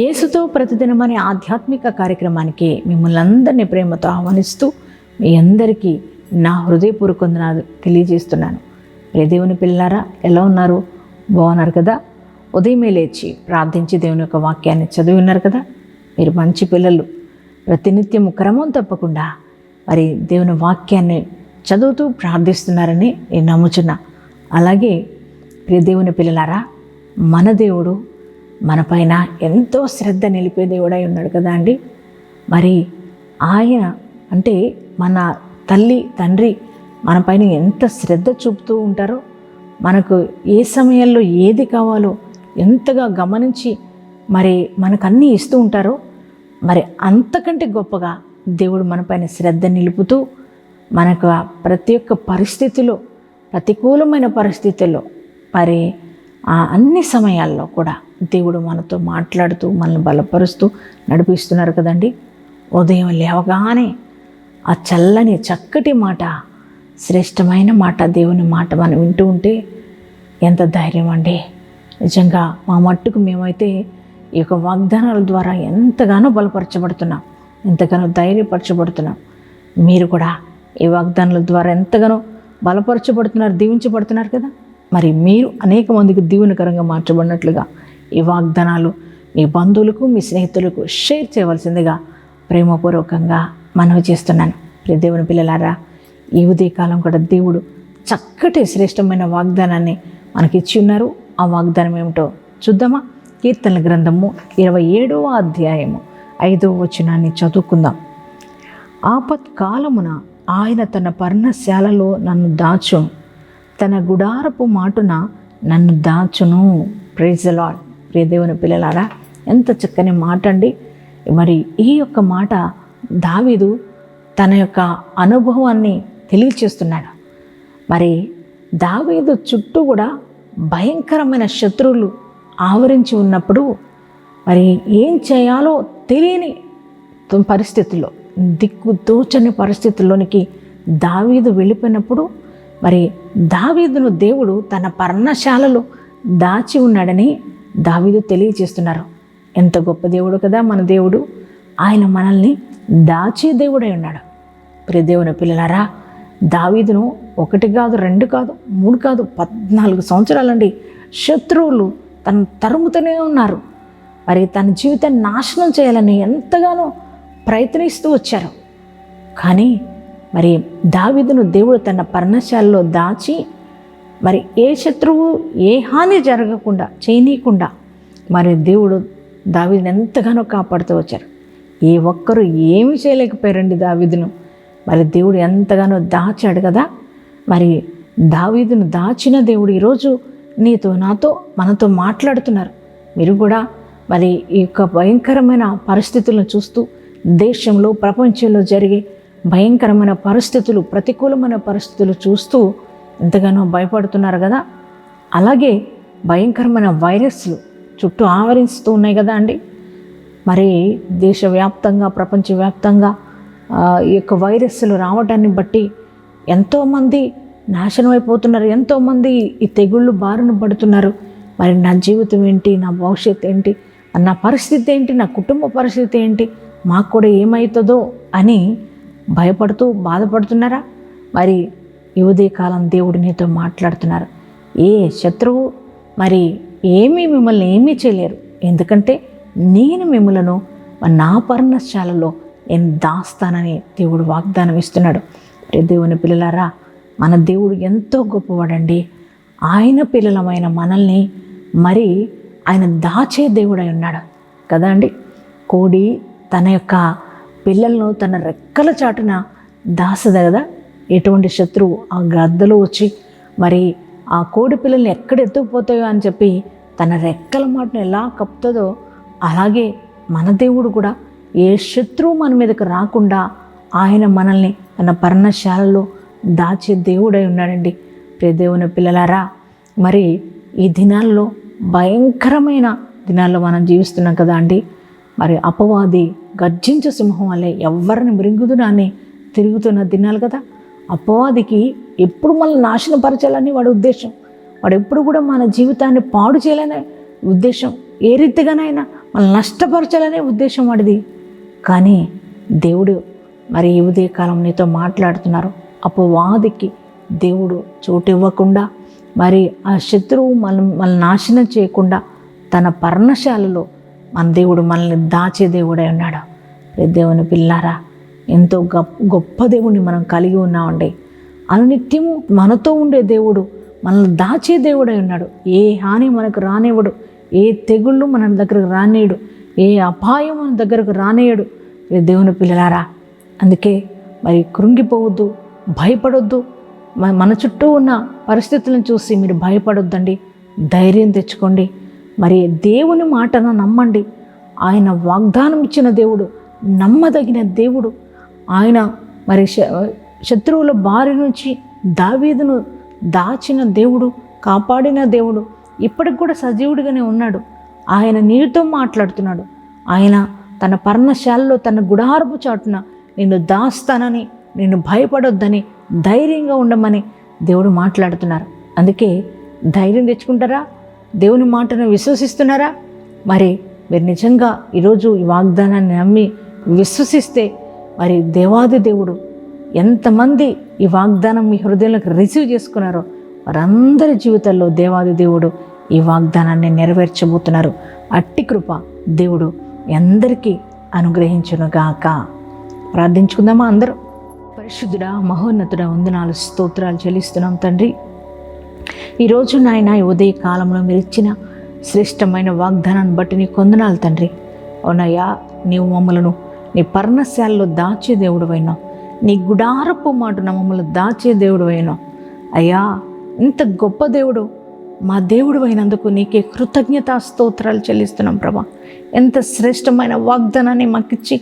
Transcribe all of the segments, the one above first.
యేసుతో ప్రతిదినం అనే ఆధ్యాత్మిక కార్యక్రమానికి మిమ్మల్ని అందరినీ ప్రేమతో ఆహ్వానిస్తూ మీ అందరికీ నా హృదయపూర్వక వందనాలు తెలియజేస్తున్నాను. ప్రియ దేవుని పిల్లారా ఎలా ఉన్నారు? బాగున్నారు కదా? ఉదయమే లేచి ప్రార్థించి దేవుని యొక్క వాక్యాన్ని చదివి ఉన్నారు కదా? మీరు మంచి పిల్లలు. ప్రతినిత్యం క్రమం తప్పకుండా మరి దేవుని వాక్యాన్ని చదువుతూ ప్రార్థిస్తున్నారని నేను నమ్ముచున్నా. అలాగే ప్రియ దేవుని పిల్లలారా మన దేవుడు మన పైన ఎంతో శ్రద్ధ నిలిపే దేవుడై ఉన్నాడు కదా అండి? మరి ఆయన అంటే మన తల్లి తండ్రి మన పైన ఎంత శ్రద్ధ చూపుతూ ఉంటారో మనకు ఏ సమయంలో ఏది కావాలో ఎంతగా గమనించి మరి మనకన్నీ ఇస్తూ ఉంటారో మరి అంతకంటే గొప్పగా దేవుడు మన పైన శ్రద్ధ నిలుపుతూ మనకు ప్రతి ఒక్క పరిస్థితిలో ప్రతికూలమైన పరిస్థితుల్లో మరి ఆ అన్ని సమయాల్లో కూడా దేవుడు మనతో మాట్లాడుతూ మనల్ని బలపరుస్తూ నడిపిస్తున్నారు కదండి. ఉదయం లేవగానే ఆ చల్లని చక్కటి మాట శ్రేష్టమైన మాట దేవుని మాట మనం వింటూ ఉంటే ఎంత ధైర్యం అండి. నిజంగా మా మట్టుకు మేమైతే ఈ యొక్క వాగ్దానాల ద్వారా ఎంతగానో బలపరచబడుతున్నాం ఎంతగానో ధైర్యపరచబడుతున్నాం. మీరు కూడా ఈ వాగ్దానాల ద్వారా ఎంతగానో బలపరచబడుతున్నారు దీవించబడుతున్నారు కదా. మరి మీరు అనేక మందికి దీవెనకరంగా మార్చబడినట్లుగా ఈ వాగ్దానాలు మీ బంధువులకు మీ స్నేహితులకు షేర్ చేయవలసిందిగా ప్రేమపూర్వకంగా మనవి చేస్తున్నాను. ప్రియ దేవుని పిల్లలారా ఈ ఉదయకాలం కూడా దేవుడు చక్కటి శ్రేష్టమైన వాగ్దానాన్ని మనకి ఇచ్చి ఉన్నారు. ఆ వాగ్దానం ఏమిటో చూద్దామా? కీర్తన గ్రంథము ఇరవై ఏడవ అధ్యాయము ఐదవ వచనాన్ని చదువుకుందాం. ఆపత్కాలమున ఆయన తన పర్ణశాలలో నన్ను దాచు తన గుడారపు మాటున నన్ను దాచును. ప్రేజలాడ్ ప్రియ దేవుని పిల్లలారా ఎంత చక్కని మాట అండి మరి ఈ యొక్క మాట దావీదు తన యొక్క అనుభవాన్ని తెలియచేస్తున్నాడు. మరి దావీదు చుట్టూ కూడా భయంకరమైన శత్రువులు ఆవరించి ఉన్నప్పుడు మరి ఏం చేయాలో తెలియని పరిస్థితుల్లో దిక్కు తోచని పరిస్థితుల్లోనికి దావీదు వెళ్ళిపోయినప్పుడు మరి దావీదును దేవుడు తన పర్ణశాలలో దాచి ఉన్నాడని దావీదు తెలియచేస్తున్నారు. ఎంత గొప్ప దేవుడు కదా మన దేవుడు. ఆయన మనల్ని దాచే దేవుడై ఉన్నాడు. ప్రియ దేవుని పిల్లలారా దావీదును ఒకటి కాదు రెండు కాదు మూడు కాదు పద్నాలుగు సంవత్సరాలండి శత్రువులు తను తరుముతూనే ఉన్నారు. మరి తన జీవితాన్ని నాశనం చేయాలని ఎంతగానో ప్రయత్నిస్తూ వచ్చారు. కానీ మరి దావీదును దేవుడు తన పర్ణశాలలో దాచి మరి ఏ శత్రువు ఏ హాని జరగకుండా చేయనీయకుండా మరి దేవుడు దావీదుని ఎంతగానో కాపాడుతూ వచ్చారు. ఏ ఒక్కరు ఏమి చేయలేకపోయారండి దావిదును. మరి దేవుడు ఎంతగానో దాచాడు కదా. మరి దావీదును దాచిన దేవుడు ఈరోజు నీతో నాతో మనతో మాట్లాడుతున్నారు. మీరు కూడా మరి ఈ యొక్క భయంకరమైన పరిస్థితులను చూస్తూ దేశంలో ప్రపంచంలో జరిగే భయంకరమైన పరిస్థితులు ప్రతికూలమైన పరిస్థితులు చూస్తూ ఎంతగానో భయపడుతున్నారు కదా? అలాగే భయంకరమైన వైరస్లు చుట్టూ ఆవరిస్తూ ఉన్నాయి కదా అండి? మరి దేశవ్యాప్తంగా ప్రపంచవ్యాప్తంగా ఈ యొక్క వైరస్లు రావడాన్ని బట్టి ఎంతోమంది నాశనం అయిపోతున్నారు ఎంతోమంది ఈ తెగుళ్ళు బారిన పడుతున్నారు. మరి నా జీవితం ఏంటి? నా భవిష్యత్తు ఏంటి? నా పరిస్థితి ఏంటి? నా కుటుంబ పరిస్థితి ఏంటి? మాకు కూడా ఏమవుతుందో అని భయపడుతూ బాధపడుతున్నారా? మరి ఈ ఉదయకాలం దేవుడు నీతో మాట్లాడుతున్నారు. ఏ శత్రువు? మరి ఏమీ మిమ్మల్ని ఏమీ చేయలేరు. ఎందుకంటే నేను మిమ్మలను నా పర్ణశాలలో నేను దాస్తానని దేవుడు వాగ్దానం ఇస్తున్నాడు. దేవుని పిల్లలారా మన దేవుడు ఎంతో గొప్పవాడండి. ఆయన పిల్లలమైన మనల్ని మరి ఆయన దాచే దేవుడై ఉన్నాడు. కదా అండి? కోడి తన యొక్క పిల్లలను తన రెక్కల చాటున దాసదు కదా? ఎటువంటి శత్రువు ఆ గద్దలో వచ్చి మరి ఆ కోడి పిల్లల్ని ఎక్కడ ఎత్తుకుపోతాయో అని చెప్పి తన రెక్కల మాటను ఎలా కప్పుతుందో అలాగే మన దేవుడు కూడా ఏ శత్రువు మన మీదకు రాకుండా ఆయన మనల్ని తన పర్ణశాలలో దాచే దేవుడై ఉన్నాడండి. ప్రియ దేవుని పిల్లలారా మరి ఈ దినాల్లో భయంకరమైన దినాల్లో మనం జీవిస్తున్నాం కదా అండి. మరి అపవాది గర్జించు సింహం వల్లే ఎవరిని మృంగుదునని అని తిరుగుతున్న దినాలు కదా. అపవాదికి ఎప్పుడు మనల్ని నాశనపరచాలని వాడి ఉద్దేశం. వాడు ఎప్పుడు కూడా మన జీవితాన్ని పాడు చేయాలనే ఉద్దేశం. ఏ రీతిగానైనా మనల్ని నష్టపరచాలనే ఉద్దేశం వాడిది. కానీ దేవుడు మరి ఈ ఉదయకాలం నీతో మాట్లాడుతున్నారు. అపవాదికి దేవుడు చోటు ఇవ్వకుండా మరి ఆ శత్రువు మన మనల్ని నాశనం చేయకుండా తన పర్ణశాలలో మన దేవుడు మనల్ని దాచే దేవుడై ఉన్నాడు. దేవుని పిల్లారా ఎంతో గొప్ప గొప్ప దేవుడిని మనం కలిగి ఉన్నామండి. అనునిత్యము మనతో ఉండే దేవుడు మనల్ని దాచే దేవుడై ఉన్నాడు. ఏ హాని మనకు రానివ్వడు. ఏ తెగుళ్ళు మన దగ్గరకు రానేయడు ఏ అపాయం మన దగ్గరకు రానేయడు దేవుని పిల్లలారా అందుకే మరి కృంగిపోవద్దు భయపడొద్దు. మన చుట్టూ ఉన్న పరిస్థితులను చూసి మీరు భయపడొద్దండి. ధైర్యం తెచ్చుకోండి. మరి దేవుని మాటను నమ్మండి. ఆయన వాగ్దానం ఇచ్చిన దేవుడు నమ్మదగిన దేవుడు. ఆయన మరి శ- శత్రువుల బారి నుంచి దావీదును దాచిన దేవుడు కాపాడిన దేవుడు ఇప్పటికి కూడా సజీవుడిగానే ఉన్నాడు. ఆయన నీతో మాట్లాడుతున్నాడు. ఆయన తన పర్ణశాలలో తన గుడారపు చాటున నిన్ను దాస్తానని నిన్ను భయపడొద్దని ధైర్యంగా ఉండమని దేవుడు మాట్లాడుతున్నారు. అందుకే ధైర్యం తెచ్చుకుంటారా? దేవుని మాటను విశ్వసిస్తున్నారా? మరి మీరు నిజంగా ఈరోజు ఈ వాగ్దానాన్ని నమ్మి విశ్వసిస్తే మరి దేవాది దేవుడు ఎంతమంది ఈ వాగ్దానం మీ హృదయంలోకి రిసీవ్ చేసుకున్నారో వారందరి జీవితాల్లో దేవాది దేవుడు ఈ వాగ్దానాన్ని నెరవేర్చబోతున్నారు. అట్టి కృప దేవుడు ఎందరికీ అందరికీ అనుగ్రహించునుగాక ప్రార్థించుకుందామా అందరూ? పరిశుద్ధుడా మహోన్నతుడా వందనాలు స్తోత్రాలు చెల్లిస్తున్నాం తండ్రి. ఈరోజు నాయన ఈ ఉదయ కాలంలో మీరు ఇచ్చిన శ్రేష్టమైన వాగ్దానాన్ని బట్టి నీ కొందనాలు తండ్రి. అవునయ్యా నీవు మమ్మలను నీ పర్ణశాలలో దాచే దేవుడు నీ గుడారపు మాటున మమ్మల్ని దాచే దేవుడు అయ్యా ఇంత గొప్ప దేవుడు మా దేవుడు అయినందుకు నీకే కృతజ్ఞతా స్తోత్రాలు చెల్లిస్తున్నాం ప్రభా. ఎంత శ్రేష్టమైన వాగ్దానాన్ని మాకిచ్చి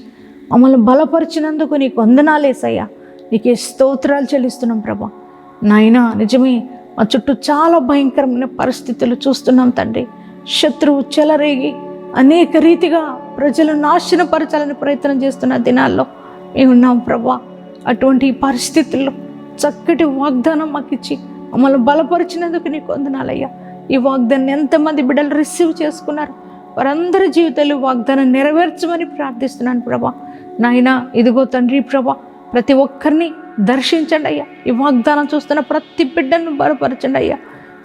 మమ్మల్ని బలపరిచినందుకు నీకు వందనాలేసయ్యా నీకే స్తోత్రాలు చెల్లిస్తున్నాం ప్రభా. నాయనా నిజమే మా చుట్టూ చాలా భయంకరమైన పరిస్థితులు చూస్తున్నాం తండ్రి. శత్రువు చెలరేగి అనేక రీతిగా ప్రజలు నాశనపరచాలని ప్రయత్నం చేస్తున్న దినాల్లో మేమున్నాం ప్రభా. అటువంటి పరిస్థితుల్లో చక్కటి వాగ్దానం మాకు ఇచ్చి మమ్మల్ని బలపరిచినందుకు నీకు వందనాలయ్యా. ఈ వాగ్దాన్ని ఎంతమంది బిడ్డలు రిసీవ్ చేసుకున్నారు? వారందరి జీవితాలు వాగ్దానం నెరవేర్చమని ప్రార్థిస్తున్నాను ప్రభా. నాయనా ఇదిగో తండ్రి ప్రభా ప్రతి ఒక్కరిని దర్శించండి అయ్యా. ఈ వాగ్దానం చూస్తున్న ప్రతి బిడ్డను బలపరచండి అయ్యా.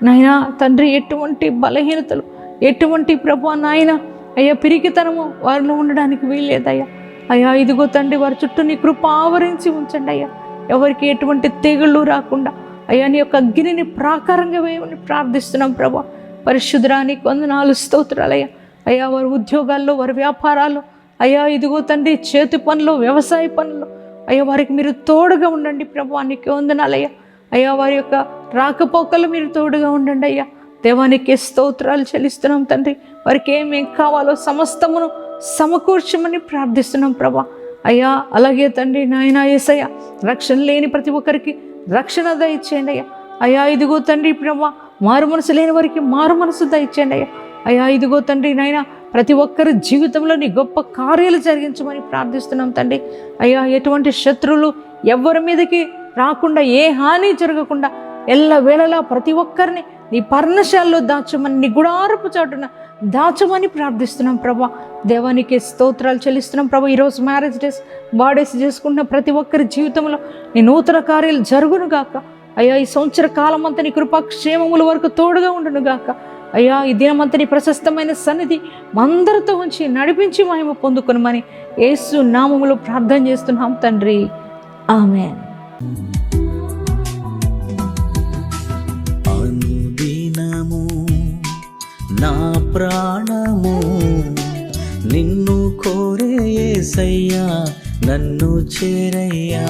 నాయనా తండ్రి ఎటువంటి బలహీనతలు ఎటువంటి ప్రభు నాయన అయ్యా పిరికితనము వారిలో ఉండడానికి వీల్లేదయ్యా. అయ్యా ఇదిగో తండ్రి వారి చుట్టూ నీ కృప ఆవరించి ఉంచండి అయ్యా. ఎవరికి ఎటువంటి తెగుళ్ళు రాకుండా అయ్యా నీ యొక్క అగ్నిని ప్రాకారంగా వేయమని ప్రార్థిస్తున్నాం ప్రభా. పరిశుద్రానికి వందనాలు స్తోత్రాలయ్యా అయ్యా. వారి ఉద్యోగాల్లో వారి వ్యాపారాలు అయ్యా ఇదిగో తండ్రి చేతి పనులు వ్యవసాయ పనులు అయ్యా వారికి మీరు తోడుగా ఉండండి ప్రభా నీకు వందనాలయ్యా. అయ్యా వారి యొక్క రాకపోకలు మీరు తోడుగా ఉండండి అయ్యా. దేవానికి స్తోత్రాలు చెల్లిస్తున్నాం తండ్రి. వారికి ఏమేం కావాలో సమస్తమును సమకూర్చమని ప్రార్థిస్తున్నాం ప్రభా. అయ్యా అలాగే తండ్రి నాయన ఏసయ్య రక్షణ లేని ప్రతి ఒక్కరికి రక్షణ దయచేయండి అయ్యా. అయ్యా ఇదిగో తండ్రి ప్రభా మారు మనసు లేని వారికి మారు మనసు దయచేయండి అయ్యా. అయ్యా ఇదిగో తండ్రి నాయన ప్రతి ఒక్కరి జీవితంలో నీ గొప్ప కార్యాలు జరిగించమని ప్రార్థిస్తున్నాం తండ్రి. అయ్యా ఎటువంటి శత్రువులు ఎవరి మీదకి రాకుండా ఏ హాని జరగకుండా ఎల్ల వేళలా ప్రతి ఒక్కరిని నీ పర్ణశాలలో దాచమని నీ గుడారపు చాటున దాచమని ప్రార్థిస్తున్నాం ప్రభా. దేవానికి స్తోత్రాలు చెల్లిస్తున్నాం ప్రభా. ఈరోజు మ్యారేజ్ డేస్ బాడేస్ చేసుకుంటున్న ప్రతి ఒక్కరి జీవితంలో నీ నూతన కార్యాలు జరుగును గాక. అయ్యా ఈ సంవత్సర కాలం అంతా నీ కృపాక్షేమముల వరకు తోడుగా ఉండును గాక. అయ్యా ఈ దినమంతా నీ ప్రశస్తమైన సన్నిధి మందరితో ఉంచి నడిపించి మహిమ పొందుకునమని యేసు నామములో ప్రార్థన చేస్తున్నాం తండ్రి. ఆమెన్. నా ప్రాణము నిన్ను కోరే యేసయ్యా నన్ను చేరయ్యా.